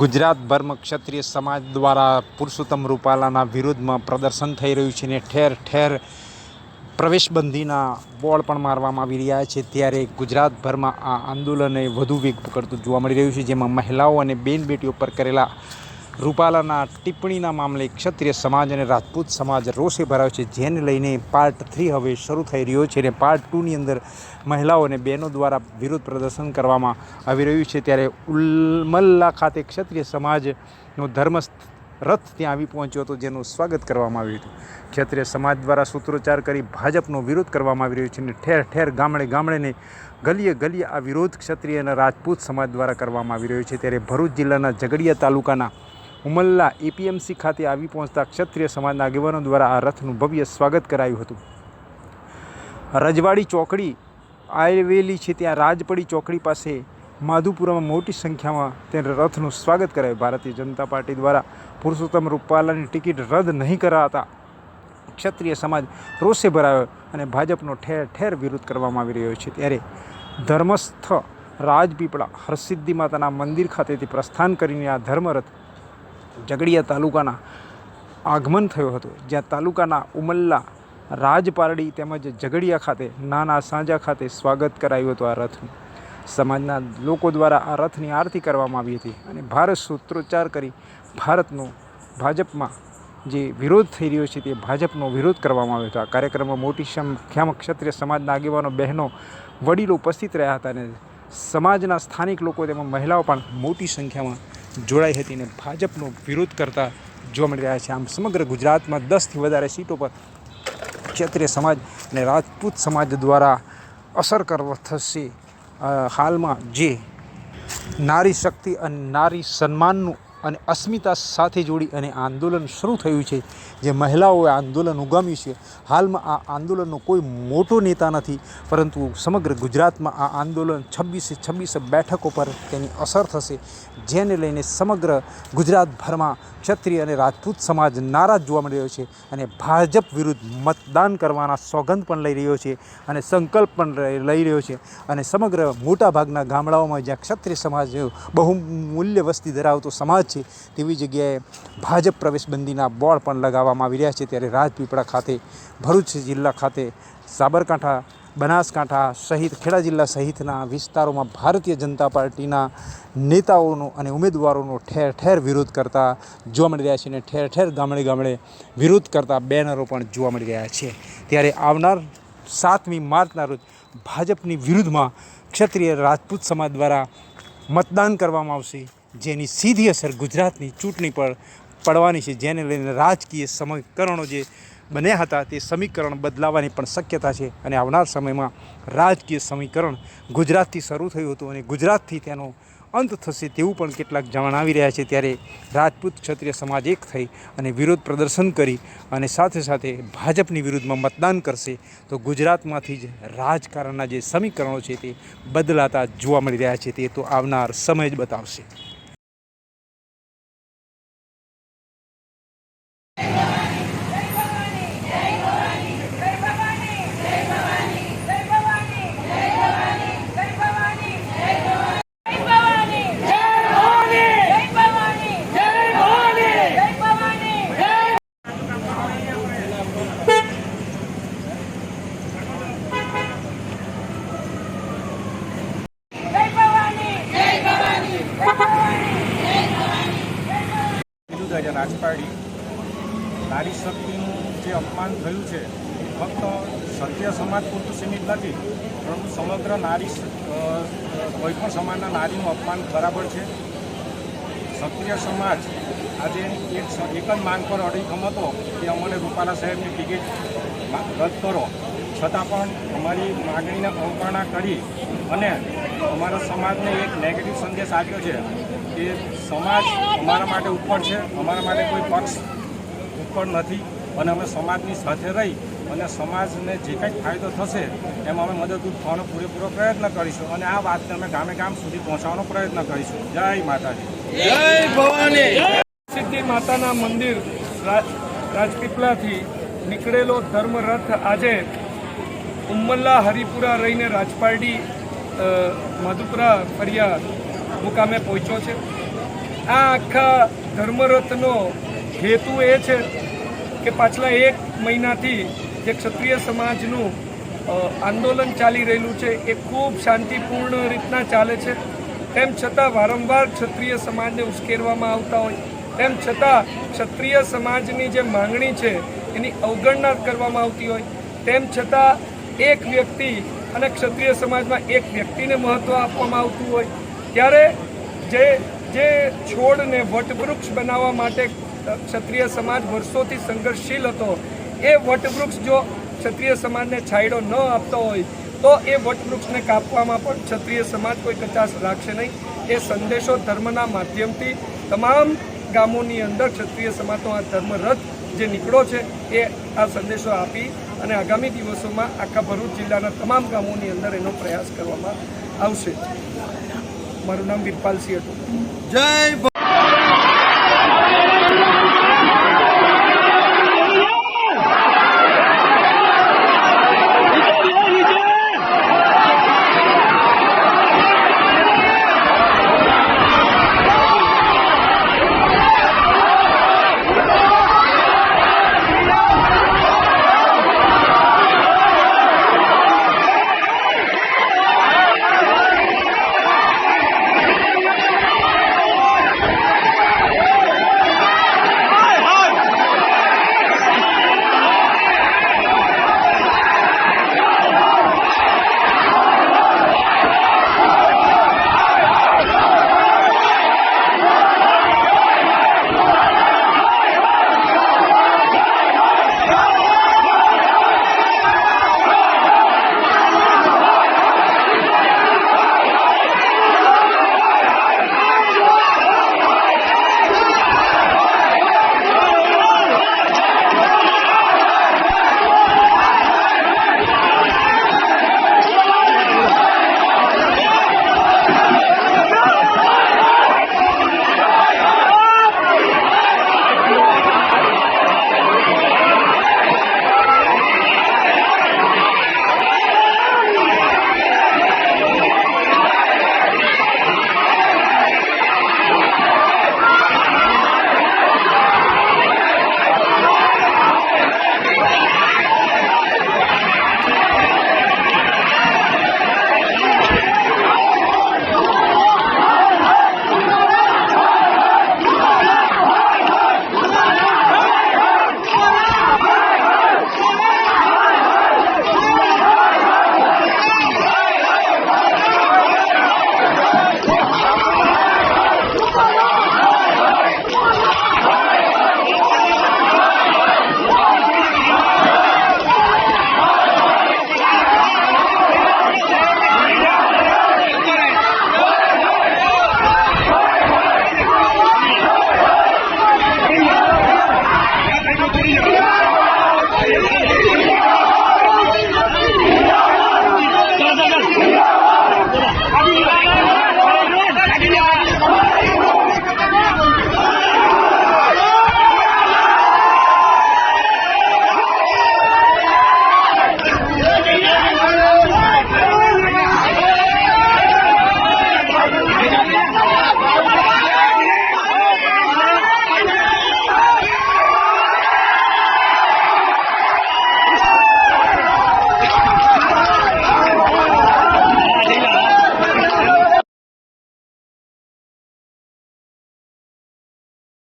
ગુજરાતભરમાં ક્ષત્રિય સમાજ દ્વારા પુરુષોત્તમ રૂપાલાના વિરોધમાં પ્રદર્શન થઈ રહ્યું છે ને ઠેર ઠેર પ્રવેશબંધીના બોર્ડ પણ મારવામાં આવી રહ્યા છે. ત્યારે ગુજરાતભરમાં આ આંદોલને વધુ વેગ પકડતું જોવા મળી રહ્યું છે, જેમાં મહિલાઓ અને બેન બેટીઓ પર કરેલા રૂપાલાના ટિપ્પણીના મામલે ક્ષત્રિય સમાજ અને રાજપૂત સમાજ રોષે ભરાયો છે, જેને લઈને પાર્ટ થ્રી હવે શરૂ થઈ રહ્યો છે અને પાર્ટ ટુની અંદર મહિલાઓ અને બહેનો દ્વારા વિરોધ પ્રદર્શન કરવામાં આવી રહ્યું છે. ત્યારે ઉલમલ્લા ખાતે ક્ષત્રિય સમાજનો ધર્મ રથ ત્યાં આવી પહોંચ્યો હતો, જેનું સ્વાગત કરવામાં આવ્યું હતું. ક્ષત્રિય સમાજ દ્વારા સૂત્રોચ્ચાર કરી ભાજપનો વિરોધ કરવામાં આવી રહ્યો છે અને ઠેર ઠેર ગામડે ગામડેને ગલીએ ગલીએ આ વિરોધ ક્ષત્રિય અને રાજપૂત સમાજ દ્વારા કરવામાં આવી રહ્યો છે. ત્યારે ભરૂચ જિલ્લાના ઝઘડિયા તાલુકાના ઉમલ્લા એપીએમસી ખાતે આવી પહોંચતા ક્ષત્રિય સમાજના આગેવાનો દ્વારા આ રથનું ભવ્ય સ્વાગત કરાયું હતું. રજવાડી ચોકડી આવેલી છે ત્યાં રાજપડી ચોકડી પાસે માધુપુરામાં મોટી સંખ્યામાં તેને રથનું સ્વાગત કરાયું. ભારતીય જનતા પાર્ટી દ્વારા પુરુષોત્તમ રૂપાલાની ટિકિટ રદ નહીં કરાતા ક્ષત્રિય સમાજ રોષે ભરાયો અને ભાજપનો ઠેર ઠેર વિરોધ કરવામાં આવી રહ્યો છે. ત્યારે ધર્મસ્થ રાજપીપળા હરસિદ્ધિ માતાના મંદિર ખાતેથી પ્રસ્થાન કરીને આ ધર્મરથ ઝઘડિયા તાલુકાના આગમન થયો હતો, જ્યાં તાલુકાના ઉમલ્લા રાજપારડી તેમજ ઝઘડિયા ખાતે, નાના સાંજા ખાતે સ્વાગત કરાયું હતું આ રથનું. સમાજના લોકો દ્વારા આ રથની આરતી કરવામાં આવી હતી અને ભારત સૂત્રોચ્ચાર કરી ભારતનો ભાજપમાં જે વિરોધ થઈ રહ્યો છે તે ભાજપનો વિરોધ કરવામાં આવ્યો હતો. આ કાર્યક્રમમાં મોટી સંખ્યામાં ક્ષત્રિય સમાજના આગેવાનો, બહેનો, વડીલો ઉપસ્થિત રહ્યા હતા અને સમાજના સ્થાનિક લોકો તેમાં મહિલાઓ પણ મોટી સંખ્યામાં જોડાઈ હતી અને ભાજપનો વિરોધ કરતા જોવા મળી રહ્યા છે. આમ સમગ્ર ગુજરાતમાં દસથી વધારે સીટો પર ક્ષત્રિય સમાજ અને રાજપૂત સમાજ દ્વારા અસર કરવા થશે. હાલમાં જે નારી શક્તિ અને નારી સન્માનનું અને અસ્મિતા સાથે જોડી અને આંદોલન શરૂ થયું છે. જે મહિલાઓએ આંદોલન ઉગામ્યું છે. હાલમાં આ આંદોલનનો કોઈ મોટો નેતા નથી, પરંતુ સમગ્ર ગુજરાતમાં આ આંદોલન છવ્વીસે છવ્વીસ બેઠકો પર તેની અસર થશે, જેને લઈને સમગ્ર ગુજરાતભરમાં ક્ષત્રિય અને રાજપૂત સમાજ નારાજ જોવા મળી રહ્યો છે અને ભાજપ વિરુદ્ધ મતદાન કરવાના સોગંદ પણ લઈ રહ્યો છે અને સંકલ્પ પણ લઈ- રહ્યો છે. અને સમગ્ર મોટાભાગના ગામડાઓમાં જ્યાં ક્ષત્રિય સમાજ બહુમૂલ્ય વસ્તી ધરાવતો સમાજ છે તેવી જગ્યાએ ભાજપ પ્રવેશબંધીના બોર્ડ પણ લગાવવામાં આવી રહ્યા છે. ત્યારે રાજપીપળા ખાતે, ભરૂચ જિલ્લા ખાતે, સાબરકાંઠા, બનાસકાંઠા સહિત, ખેડા જિલ્લા સહિતના વિસ્તારોમાં ભારતીય જનતા પાર્ટીના નેતાઓનો અને ઉમેદવારોનો ઠેર ઠેર વિરોધ કરતા જોવા મળી રહ્યા છે અને ઠેર ઠેર ગામડે ગામડે વિરોધ કરતા બેનરો પણ જોવા મળી રહ્યા છે. ત્યારે આવનાર સાતમી માર્ચના રોજ ભાજપની વિરુદ્ધમાં ક્ષત્રિય રાજપૂત સમાજ દ્વારા મતદાન કરવામાં આવશે. જેની સીધી અસર ગુજરાતની ચૂંટણી પર પડવાની છે, જેને લઈને રાજકીય સમીકરણો જે બન્યા હતા તે સમીકરણ બદલાવાની પણ શક્યતા છે અને આવનાર સમયમાં રાજકીય સમીકરણ ગુજરાતથી શરૂ થયું હતું અને ગુજરાતથી તેનો અંત થશે તેવું પણ કેટલાક જણાવી રહ્યા છે. ત્યારે રાજપૂત ક્ષત્રિય સમાજ એક થઈ અને વિરોધ પ્રદર્શન કરી અને સાથે સાથે ભાજપની વિરુદ્ધમાં મતદાન કરશે, તો ગુજરાતમાંથી જ રાજકારણના જે સમીકરણો છે તે બદલાતા જોવા મળી રહ્યા છે. તે તો આવનાર સમય જ બતાવશે કીધું છે રાજપાડી નારી શક્તિનું જે અપમાન થયું છે. ફક્ત સત્ય સમાજ પૂરતું સીમિત નથી પરંતુ સમગ્ર નારી સ- અ, કોઈ પણ સમાજના નારીનું અપમાન બરાબર છે. ક્ષત્રિય સમાજ આજે એક એક જ માંગ પર અડીખમ હતો કે અમને રૂપાલા સાહેબની ટિકિટ રદ કરો. છતાં પણ અમારી માગણીને અવગણના કરી અને અમારા સમાજને એક નેગેટિવ સંદેશ આપ્યો છે કે સમાજ અમારા માટે ઉપર છે અમારા માટે કોઈ પક્ષ ઉપર નથી. અને અમે સમાજની સાથે રહી અને સમાજને જે કંઈક ફાયદો થશે એમાં અમે મદદરૂપ થવાનો પૂરેપૂરો પ્રયત્ન કરીશું અને આ વાતને અમે ગામે ગામ સુધી પહોંચાડવાનો પ્રયત્ન કરીશું. જય માતાજી. જય ભવાની. સિદ્ધિ માતાના મંદિર રાજપીપળાથી નીકળેલો ધર્મરથ આજે ઉમ્મલ્લા હરિપુરા રહીને રાજપારડી મધુપુરા ફરિયા મુકામે પહોંચ્યો છે. આ આખા ધર્મરથનો હેતુ એ છે કે પાછલા એક મહિનાથી જે ક્ષત્રિય સમાજનું આંદોલન ચાલી રહેલું છે, એ ખૂબ શાંતિપૂર્ણ રીતના ચાલે છે. તેમ છતાં વારંવાર ક્ષત્રિય સમાજને ઉશ્કેરવામાં આવતા હોય. તેમ છતાં ક્ષત્રિય સમાજની જે માંગણી છે, એની અવગણના કરવામાં આવતી હોય. તેમ છતાં એક વ્યક્તિ અને ક્ષત્રિય સમાજમાં એક વ્યક્તિને મહત્ત્વ આપવામાં આવતું હોય. ત્યારે જે જે છોડને વટવૃક્ષ બનાવવા માટે ક્ષત્રિય સમાજ વર્ષોથી સંઘર્ષશીલ હતો. એ વટવૃક્ષ જો ક્ષત્રિય સમાજને છાંયડો ન આપતો હોય, તો એ વટવૃક્ષને કાપવામાં પણ ક્ષત્રિય સમાજ કોઈ કચાશ રાખશે નહીં. એ સંદેશો ધર્મના માધ્યમથી તમામ ગામોની અંદર ક્ષત્રિય સમાજનો આ ધર્મરથ જે નીકળો છે, એ આ સંદેશો આપી અને આગામી દિવસોમાં આખા ભરૂચ જિલ્લાના તમામ ગામોની અંદર એનો પ્રયાસ કરવામાં આવશે. મારું નામ વિરપાલસિંહ હતું જય